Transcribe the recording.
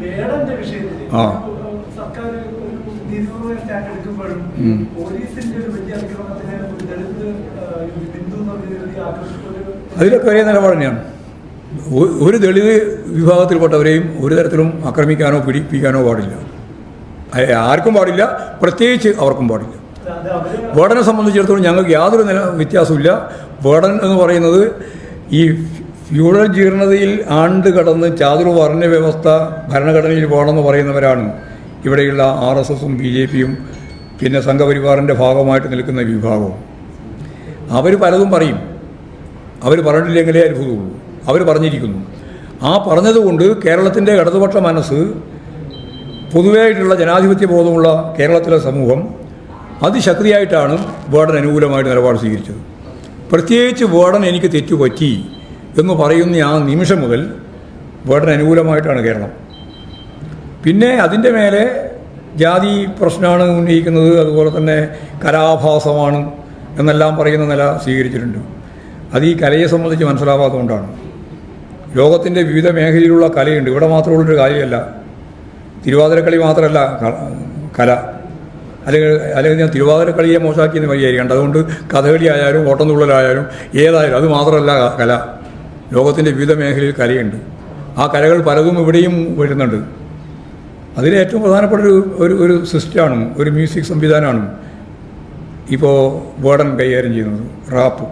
വേടന്റെ വിഷയത്തിൽ ആ. സർക്കാർ ഒരു നീതിപൂർവ സ്റ്റാൻഡ് എടുക്കുമ്പോഴും ഉം. പോലീസിന്റെ ഒരു വലിയ അതിക്രമത്തിന് ഒരു ദളിത് ബിന്ദു അതിലൊക്കെ ഒരേ നിലപാട് തന്നെയാണ് ഒരു ദളിത് വിഭാഗത്തിൽപ്പെട്ടവരെയും ഒരു തരത്തിലും ആക്രമിക്കാനോ പീഡിപ്പിക്കാനോ പാടില്ല ആർക്കും പാടില്ല പ്രത്യേകിച്ച് അവർക്കും പാടില്ല വേടനെ സംബന്ധിച്ചിടത്തോളം ഞങ്ങൾക്ക് യാതൊരു നില വ്യത്യാസമില്ല വേടൻ എന്ന് പറയുന്നത് ഈ ഫ്യൂഡൽ ജീർണതയിൽ ആണ്ട് കടന്ന് ചാതുർവർണ വ്യവസ്ഥ ഭരണഘടനയിൽ പോകണമെന്ന് പറയുന്നവരാണ് ഇവിടെയുള്ള ആർ എസ് എസും ബി ജെ പിയും പിന്നെ സംഘപരിവാറിന്റെ ഭാഗമായിട്ട് നിൽക്കുന്ന വിഭാഗവും. അവർ പലതും പറയും. അവർ പറഞ്ഞിട്ടില്ലെങ്കിലേ അത്ഭുതമുള്ളൂ അവർ പറഞ്ഞിരിക്കുന്നു. ആ പറഞ്ഞതുകൊണ്ട് കേരളത്തിന്റെ ഇടതുപക്ഷ മനസ്സ് പൊതുവായിട്ടുള്ള ജനാധിപത്യ ബോധമുള്ള കേരളത്തിലെ സമൂഹം അതിശക്തിയായിട്ടാണ് വേർഡൻ അനുകൂലമായിട്ട് നിലപാട് സ്വീകരിച്ചത്. പ്രത്യേകിച്ച് വേർഡൻ എനിക്ക് തെറ്റുപറ്റി. എന്ന് പറയുന്ന ആ നിമിഷം മുതൽ വേടന് അനുകൂലമായിട്ടാണ് കേരളം. പിന്നെ അതിന്റെ മേലെ ജാതി പ്രശ്നമാണ് ഉന്നയിക്കുന്നത് അതുപോലെ തന്നെ കലാഭാസമാണ് എന്നെല്ലാം പറയുന്ന നില സ്വീകരിച്ചിട്ടുണ്ട്. അത് ഈ കലയെ സംബന്ധിച്ച് മനസ്സിലാവാത്തതുകൊണ്ടാണ്. ലോകത്തിന്റെ വിവിധ മേഖലയിലുള്ള കലയുണ്ട്. ഇവിടെ മാത്രമുള്ളൊരു കാര്യമല്ല. തിരുവാതിരക്കളി മാത്രമല്ല കല. അല്ലെങ്കിൽ അല്ലെങ്കിൽ ഞാൻ തിരുവാതിരക്കളിയെ മോശമാക്കിയെന്ന് വഴിയായിരിക്കണ്ട അതുകൊണ്ട് കഥകളി ആയാലും ഓട്ടംതുള്ളലായാലും ഏതായാലും അത് മാത്രമല്ല കല. ലോകത്തിന്റെ വിവിധ മേഖലയിൽ കലയുണ്ട്. ആ കലകൾ പലതും ഇവിടെയും വരുന്നുണ്ട്. അതിലേറ്റവും പ്രധാനപ്പെട്ട ഒരു ഒരു സിസ്റ്റമാണ് ഒരു മ്യൂസിക് സംവിധാനമാണ് ഇപ്പോൾ വേർഡൻ കൈകാര്യം ചെയ്യുന്നത് റാപ്പ്.